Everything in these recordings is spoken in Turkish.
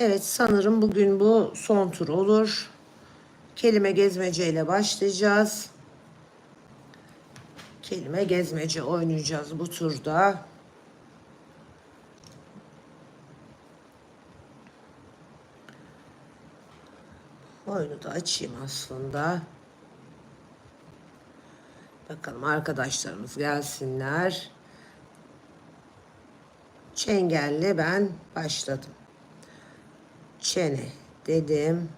Evet sanırım bugün bu son tur olur. Kelime gezmece ile başlayacağız. Kelime gezmece oynayacağız bu turda. Oyunu da açayım aslında. Bakalım arkadaşlarımız gelsinler. Çengelle ben başladım. Çene dedim.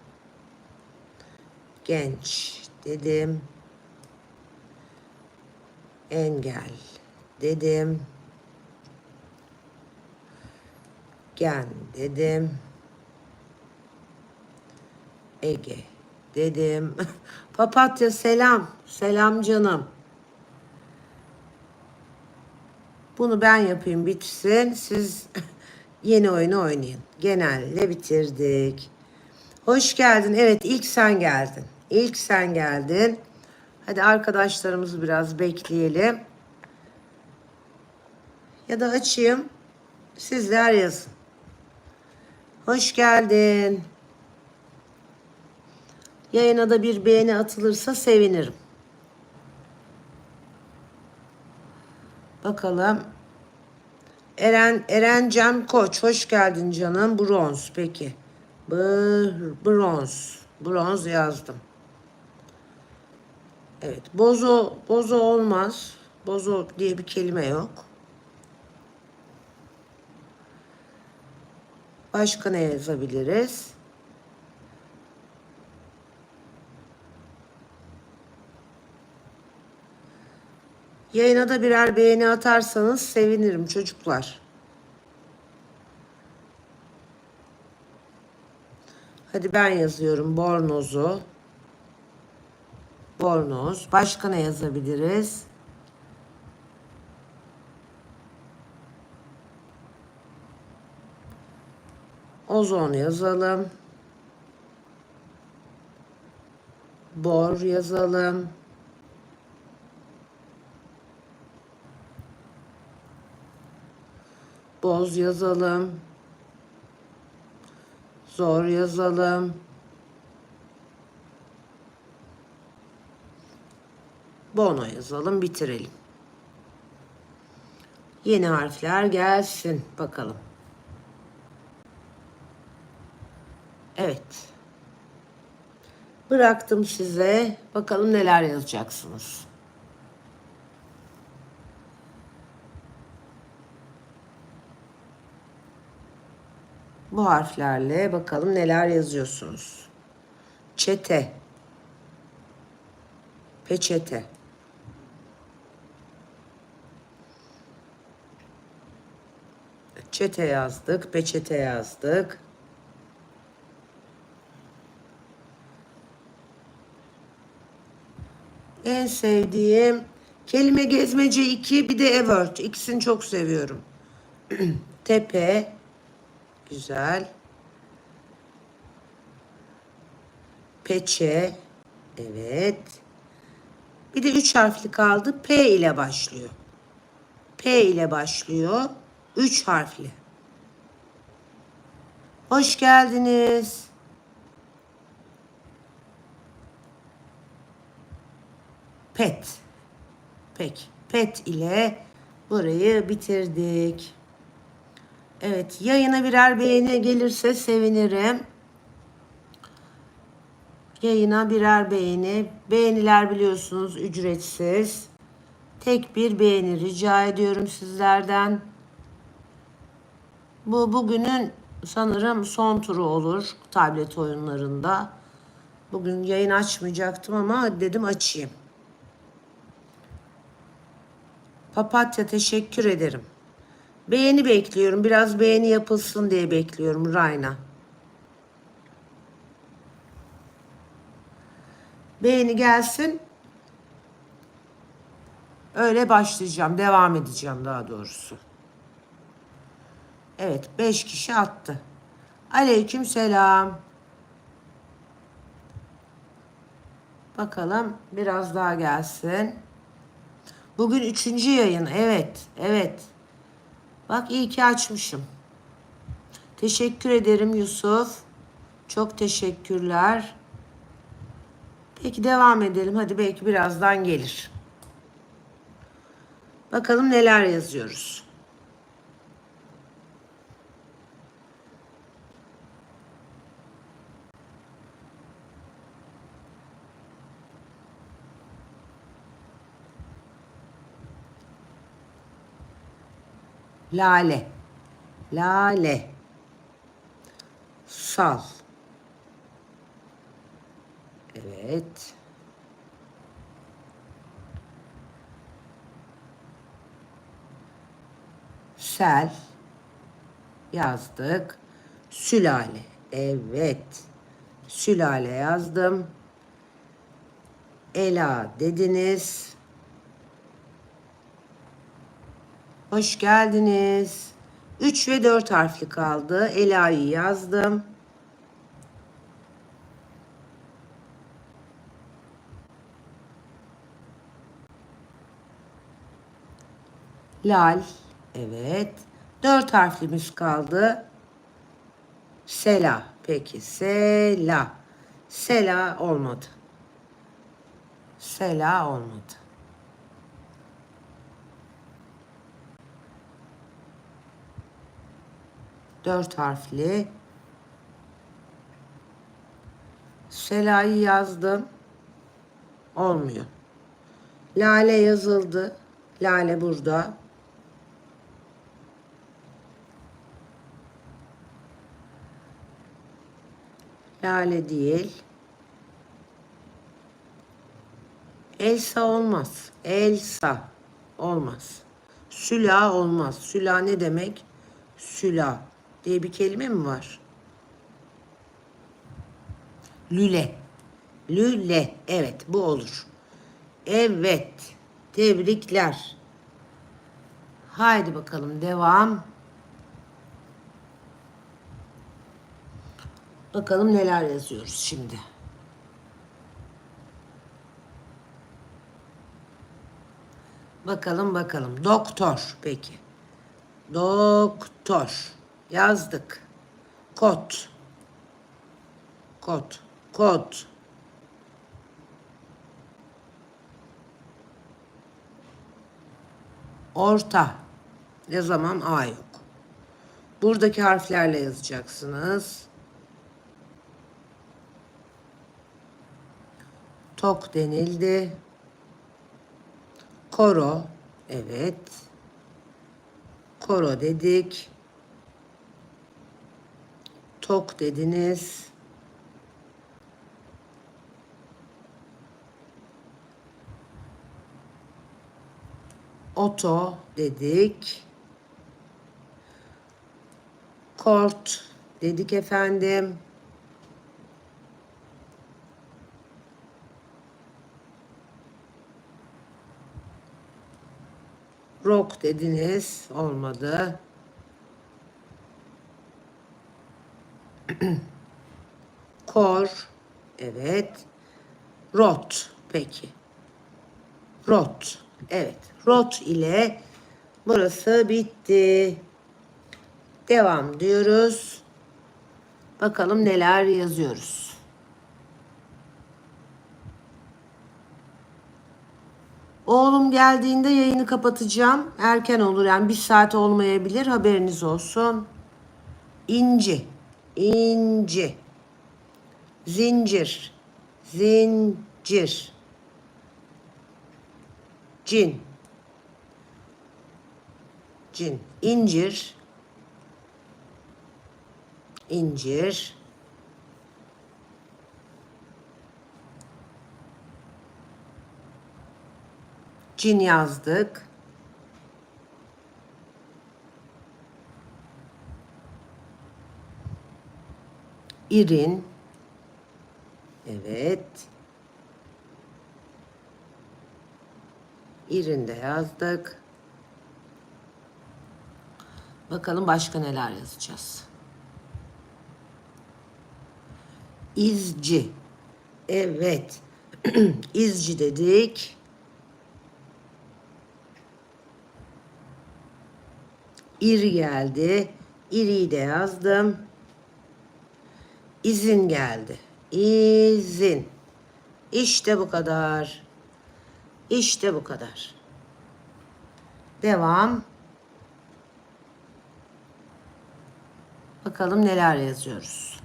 Genç dedim. Engel dedim. Gen dedim. Ege dedim. Papatya selam. Selam canım. Bunu ben yapayım bitsin. Siz yeni oyunu oynayın. Genelle bitirdik. Hoş geldin. Evet ilk sen geldin. İlk sen geldin. Hadi arkadaşlarımızı biraz bekleyelim. Ya da açayım. Sizler yazın. Hoş geldin. Yayına da bir beğeni atılırsa sevinirim. Bakalım. Eren Eren Cem Koç hoş geldin canım. Bronz peki. Br bronz. Bronz yazdım. Evet. Bozo bozo olmaz. Bozo diye bir kelime yok. Başka ne yazabiliriz? Yayına da birer beğeni atarsanız sevinirim çocuklar. Hadi ben yazıyorum bornozu. Bornoz. Başka ne yazabiliriz? Ozon yazalım. Bor yazalım. Boz yazalım. Zor yazalım. Bono yazalım, bitirelim. Yeni harfler gelsin bakalım. Evet. Bıraktım size. Bakalım neler yazacaksınız. Bu harflerle bakalım neler yazıyorsunuz. Çete. Peçete. Çete yazdık, peçete yazdık. En sevdiğim kelime gezmece 2 bir de Evert. İkisini çok seviyorum. Tepe. Güzel. Peçe. Evet. Bir de üç harfli kaldı. P ile başlıyor. P ile başlıyor. Üç harfli. Hoş geldiniz. Pet. Peki. Pet ile burayı bitirdik. Evet, yayına birer beğeni gelirse sevinirim. Yayına birer beğeni. Beğeniler biliyorsunuz ücretsiz. Tek bir beğeni rica ediyorum sizlerden. Bu bugünün sanırım son turu olur tablet oyunlarında. Bugün yayın açmayacaktım ama dedim açayım. Papatya teşekkür ederim. Beğeni bekliyorum. Biraz beğeni yapılsın diye bekliyorum Rayna. Beğeni gelsin. Öyle başlayacağım. Devam edeceğim daha doğrusu. Evet. Beş kişi attı. Aleyküm selam. Bakalım biraz daha gelsin. Bugün üçüncü yayın. Evet. Evet. Bak iyi ki açmışım. Teşekkür ederim Yusuf. Çok teşekkürler. Peki devam edelim. Hadi belki birazdan gelir. Bakalım neler yazıyoruz. Lale. Lale. Sal. Evet. Sel. Yazdık. Sülale. Evet. Sülale yazdım. Ela dediniz. Hoş geldiniz. 3 ve 4 harfli kaldı. Ela'yı yazdım. Lal. Evet. 4 harflimiz kaldı. Sela. Peki. Sela. Sela olmadı. Sela olmadı. Dört harfli. Sela'yı yazdım. Olmuyor. Lale yazıldı. Lale burada. Lale değil. Elsa olmaz. Elsa olmaz. Süla olmaz. Süla ne demek? Süla diye bir kelime mi var? Lüle. Lüle. Evet bu olur. Evet. Tebrikler. Haydi bakalım devam. Bakalım neler yazıyoruz şimdi. Bakalım bakalım. Doktor peki. Doktor. Yazdık. Kot. Kot. Kot. Orta. Yazamam A yok. Buradaki harflerle yazacaksınız. Tok denildi. Koro. Evet. Koro dedik. Tok dediniz. Oto dedik. Kort dedik efendim. Rock dediniz. Olmadı. Kor. Evet. Rot. Peki. Rot. Evet. Rot ile burası bitti. Devam diyoruz. Bakalım neler yazıyoruz. Oğlum geldiğinde yayını kapatacağım. Erken olur yani bir saat olmayabilir haberiniz olsun. İnci, inci, zincir, zincir, cin, cin, incir, incir, cin yazdık. İrin. Evet. İrin de yazdık. Bakalım başka neler yazacağız. İzci. Evet. İzci dedik. İr geldi. İri'yi de yazdım. İzin geldi. İzin. İşte bu kadar. İşte bu kadar. Devam. Bakalım neler yazıyoruz.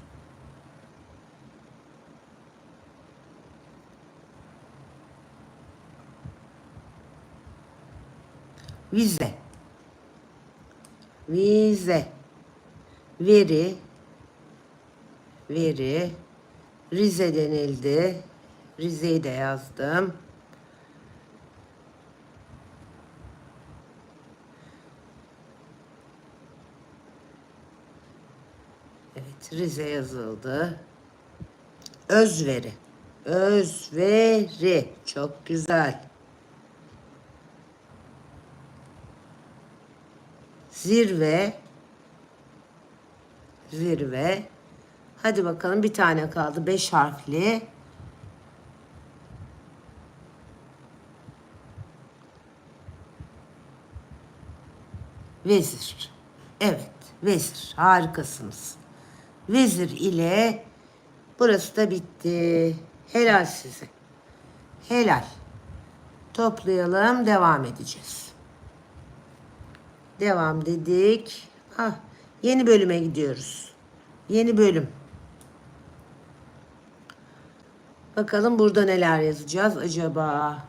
Vize. Vize. Veri. Veri. Rize denildi. Rize'yi de yazdım. Evet, Rize yazıldı. Özveri. Özveri. Çok güzel. Zirve. Zirve. Hadi bakalım bir tane kaldı. Beş harfli. Vezir. Evet, vezir. Harikasınız. Vezir ile burası da bitti. Helal size. Helal. Toplayalım, devam edeceğiz. Devam dedik. Ah, yeni bölüme gidiyoruz. Yeni bölüm. Bakalım burada neler yazacağız acaba?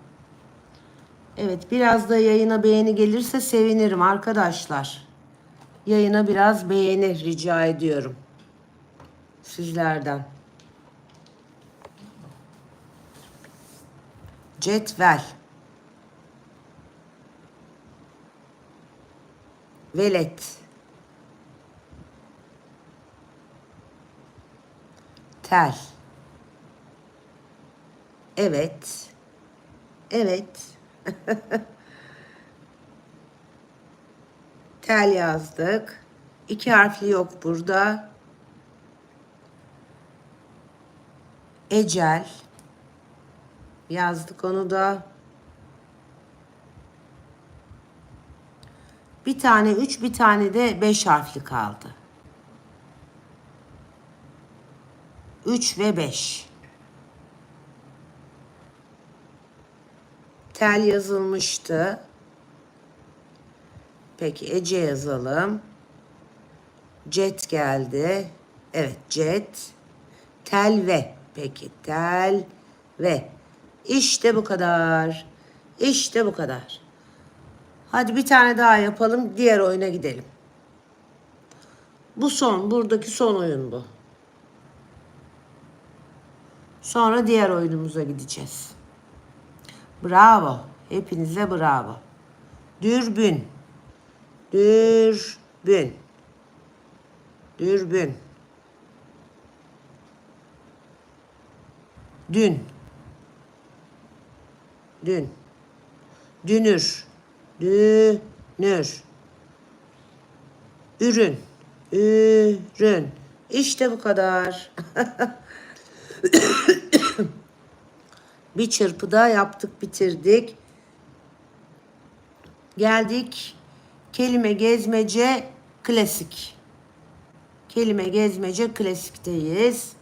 Evet, biraz da yayına beğeni gelirse sevinirim arkadaşlar. Yayına biraz beğeni rica ediyorum. Sizlerden. Cetvel. Velet. Tel. Evet. Evet. Tel yazdık. İki harfli yok burada. Ecel. Yazdık onu da. Bir tane üç, bir tane de beş harfli kaldı. Üç ve beş. Tel yazılmıştı. Peki Ece yazalım. Jet geldi. Evet jet. Tel ve. Peki tel ve. İşte bu kadar. İşte bu kadar. Hadi bir tane daha yapalım. Diğer oyuna gidelim. Bu son. Buradaki son oyun bu. Sonra diğer oyunumuza gideceğiz. Bravo. Hepinize bravo. Dürbün. Dürbün. Dürbün. Dün. Dün. Dünür. Dünür. Ürün. Ürün. İşte bu kadar. bir çırpıda yaptık, bitirdik. Geldik kelime gezmece klasik. Kelime gezmece klasikteyiz.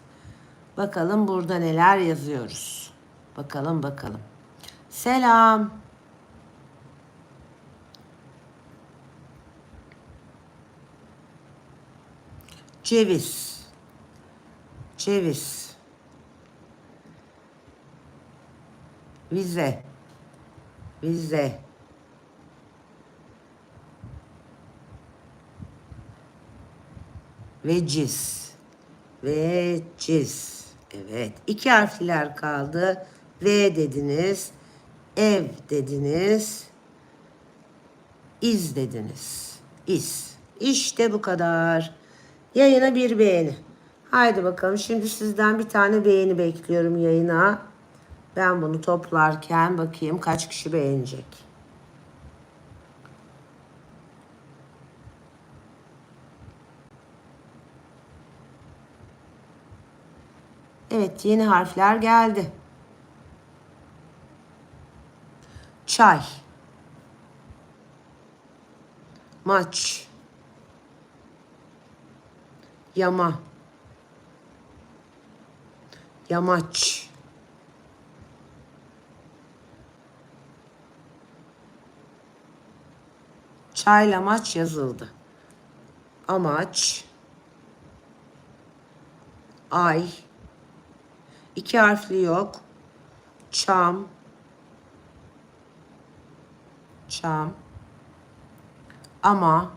Bakalım burada neler yazıyoruz. Bakalım bakalım. Selam. Ceviz. Ceviz. Vize. Vize. Veciz. Veciz. Evet. İki harfler kaldı. V dediniz. Ev dediniz. İz dediniz. İz. İşte bu kadar. Yayına bir beğeni. Haydi bakalım. Şimdi sizden bir tane beğeni bekliyorum yayına. Ben bunu toplarken bakayım kaç kişi beğenecek. Evet yeni harfler geldi. Çay. Maç. Yama. Yamaç. Çayla maç yazıldı. Amaç. Ay. İki harfli yok. Çam. Çam. Ama.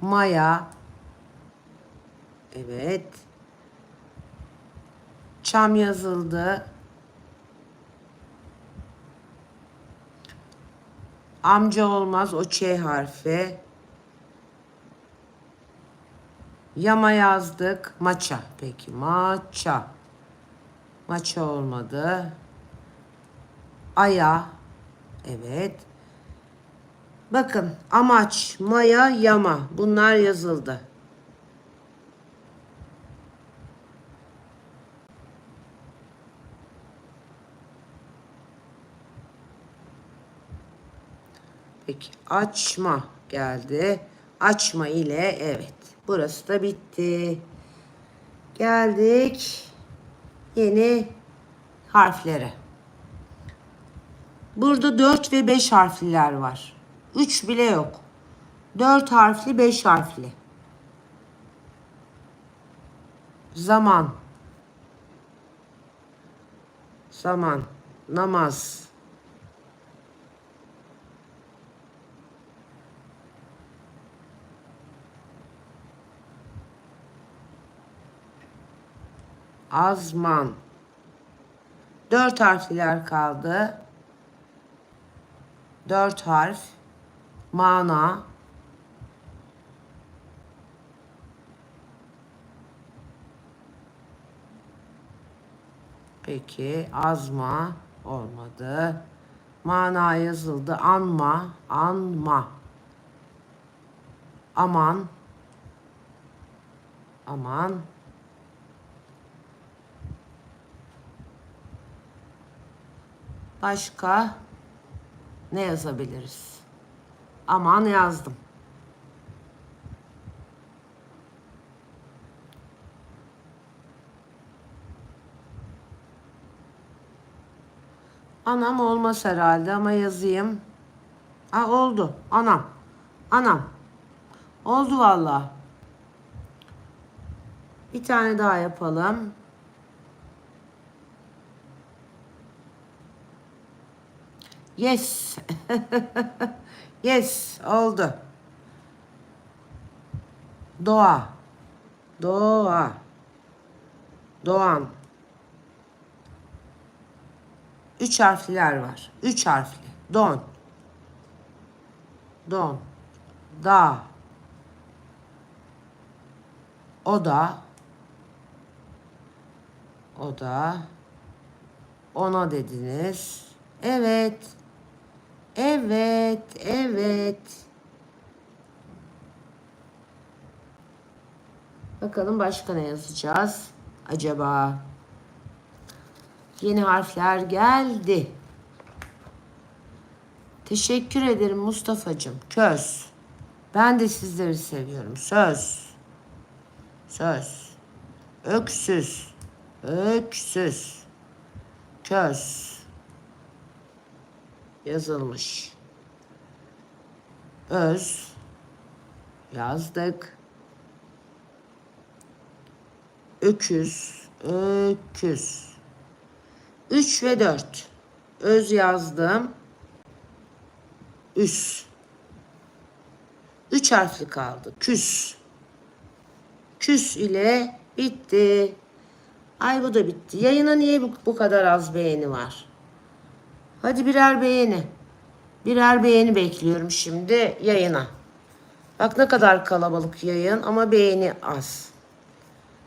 Maya. Evet. Çam yazıldı. Amca olmaz o Ç harfi. Yama yazdık. Maça. Peki maça. Maça olmadı. Aya. Evet. Bakın amaç, maya, yama. Bunlar yazıldı. Peki açma geldi. Açma ile evet. Burası da bitti. Geldik yeni harflere. Burada 4 ve 5 harfliler var. 3 bile yok. 4 harfli 5 harfli. Zaman. Zaman. Namaz. Azman. Dört harfliler kaldı. Dört harf. Mana. Peki azma olmadı. Mana yazıldı. Anma, anma. Aman. Aman. Başka ne yazabiliriz? Aman yazdım. Anam olmaz herhalde ama yazayım. Ha oldu. Anam. Anam. Oldu valla. Bir tane daha yapalım. Yes. yes oldu. Doğa. Doğa. Doğan. Üç harfliler var. Üç harfli. Don. Don. Da. O da. O da. Ona dediniz. Evet. Evet, evet. Bakalım başka ne yazacağız acaba? Yeni harfler geldi. Teşekkür ederim Mustafa'cığım. Köz. Ben de sizleri seviyorum. Söz. Söz. Öksüz. Öksüz. Köz yazılmış. Öz yazdık. Öküz, öküz. 3 ve 4. Öz yazdım. Üs. Üç harfli kaldı. Küs. Küs ile bitti. Ay bu da bitti. Yayına niye bu, bu kadar az beğeni var? Hadi birer beğeni. Birer beğeni bekliyorum şimdi yayına. Bak ne kadar kalabalık yayın ama beğeni az.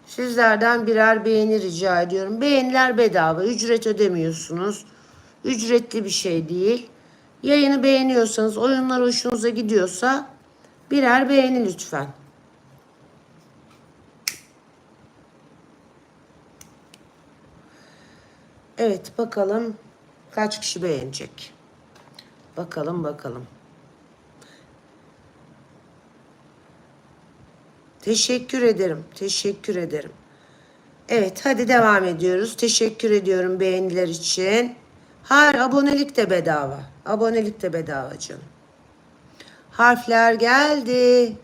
Sizlerden birer beğeni rica ediyorum. Beğeniler bedava. Ücret ödemiyorsunuz. Ücretli bir şey değil. Yayını beğeniyorsanız, oyunlar hoşunuza gidiyorsa birer beğeni lütfen. Evet bakalım Kaç kişi beğenecek? Bakalım bakalım. Teşekkür ederim. Teşekkür ederim. Evet hadi devam ediyoruz. Teşekkür ediyorum beğeniler için. Hayır abonelik de bedava. Abonelik de bedava canım. Harfler geldi.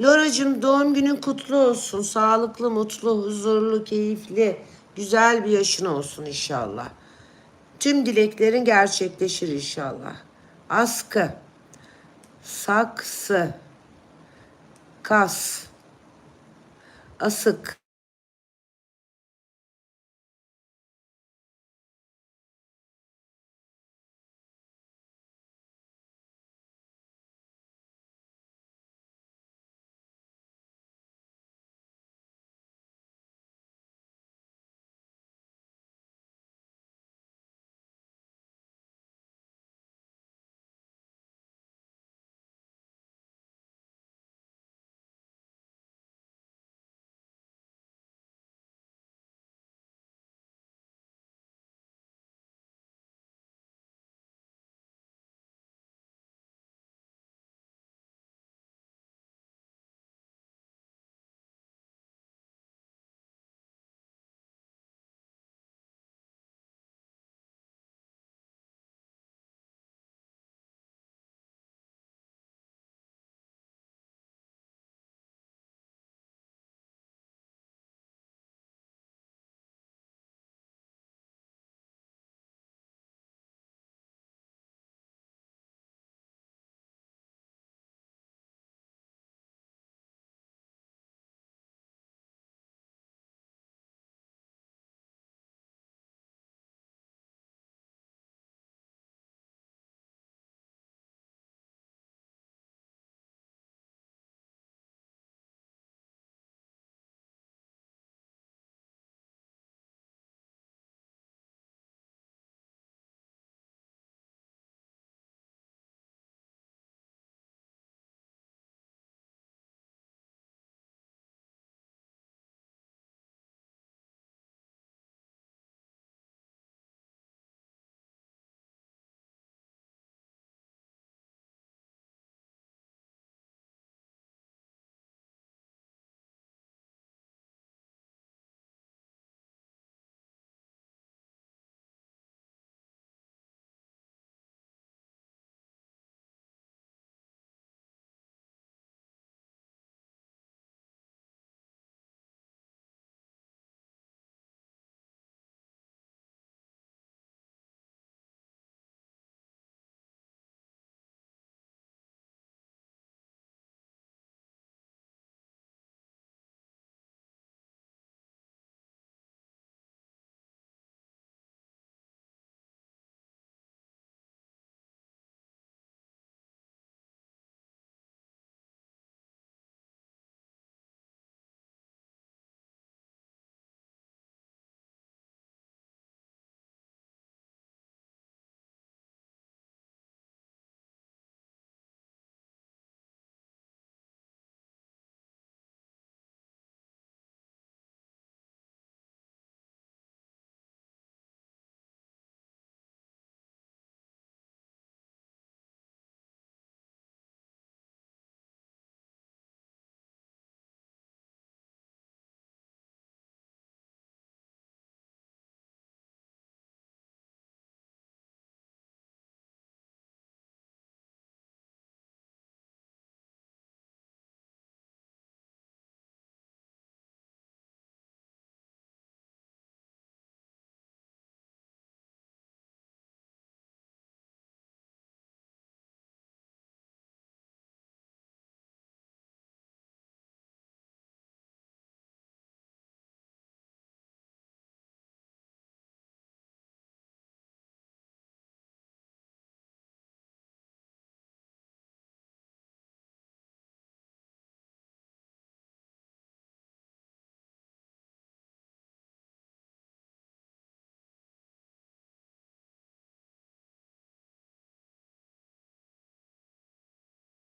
Loracığım doğum günün kutlu olsun. Sağlıklı, mutlu, huzurlu, keyifli, güzel bir yaşın olsun inşallah. Tüm dileklerin gerçekleşir inşallah. Askı, saksı, kas, asık,